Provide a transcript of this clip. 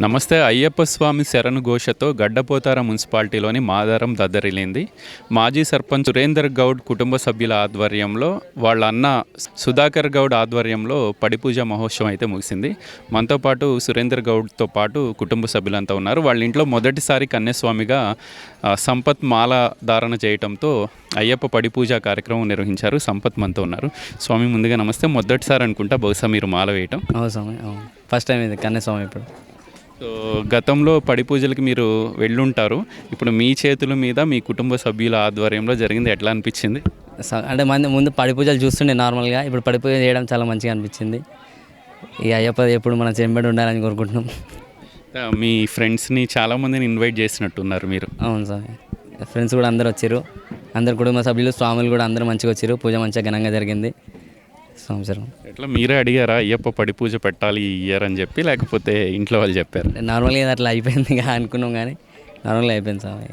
నమస్తే అయ్యప్ప స్వామి శరణ్ ఘోషతో గడ్డపోతార మున్సిపాలిటీలోని మాదారం దద్దరిల్లింది. మాజీ సర్పంచ్ సురేందర్ గౌడ్ కుటుంబ సభ్యుల ఆధ్వర్యంలో వాళ్ళ అన్న సుధాకర్ గౌడ్ ఆధ్వర్యంలో పడిపూజ మహోత్సవం అయితే ముగిసింది. మనతో పాటు సురేందర్ గౌడ్తో పాటు కుటుంబ సభ్యులంతా ఉన్నారు. వాళ్ళ ఇంట్లో మొదటిసారి కన్యాస్వామిగా సంపత్ మాల ధారణ చేయటంతో అయ్యప్ప పడిపూజ కార్యక్రమం నిర్వహించారు. సంపత్ మనతో ఉన్నారు. స్వామి ముందుగా నమస్తే. మొదటిసారి అనుకుంటా బహుశా మీరు మాల వేయటం. అవును స్వామి ఫస్ట్ టైం ఇది కన్యాస్వామి ఇప్పుడు. సో గతంలో పడి పూజలకి మీరు వెళ్ళుంటారు. ఇప్పుడు మీ చేతుల మీద మీ కుటుంబ సభ్యుల ఆధ్వర్యంలో జరిగింది ఎట్లా అనిపించింది? అంటే మంది ముందు పడి పూజలు చూస్తుండే నార్మల్గా ఇప్పుడు పడి పూజ చేయడం చాలా మంచిగా అనిపించింది. ఈ అయ్యప్ప ఎప్పుడు మన చెంబడి ఉండాలని కోరుకుంటున్నాం. మీ ఫ్రెండ్స్ని చాలామందిని ఇన్వైట్ చేసినట్టున్నారు మీరు. అవును స్వామి ఫ్రెండ్స్ కూడా అందరు వచ్చారు. అందరు కుటుంబ సభ్యులు స్వాములు కూడా అందరూ మంచిగా వచ్చారు. పూజ మంచిగా ఘనంగా జరిగింది. సంవత్సరం. ఎట్లా మీరే అడిగారా అయ్యప్ప పడి పూజ పెట్టాలి ఈ ఇయర్ అని చెప్పి లేకపోతే ఇంట్లో వాళ్ళు చెప్పారు? నార్మల్గా అట్లా అయిపోయింది ఇక అనుకున్నాం కానీ నార్మల్గా అయిపోయింది స్వామి.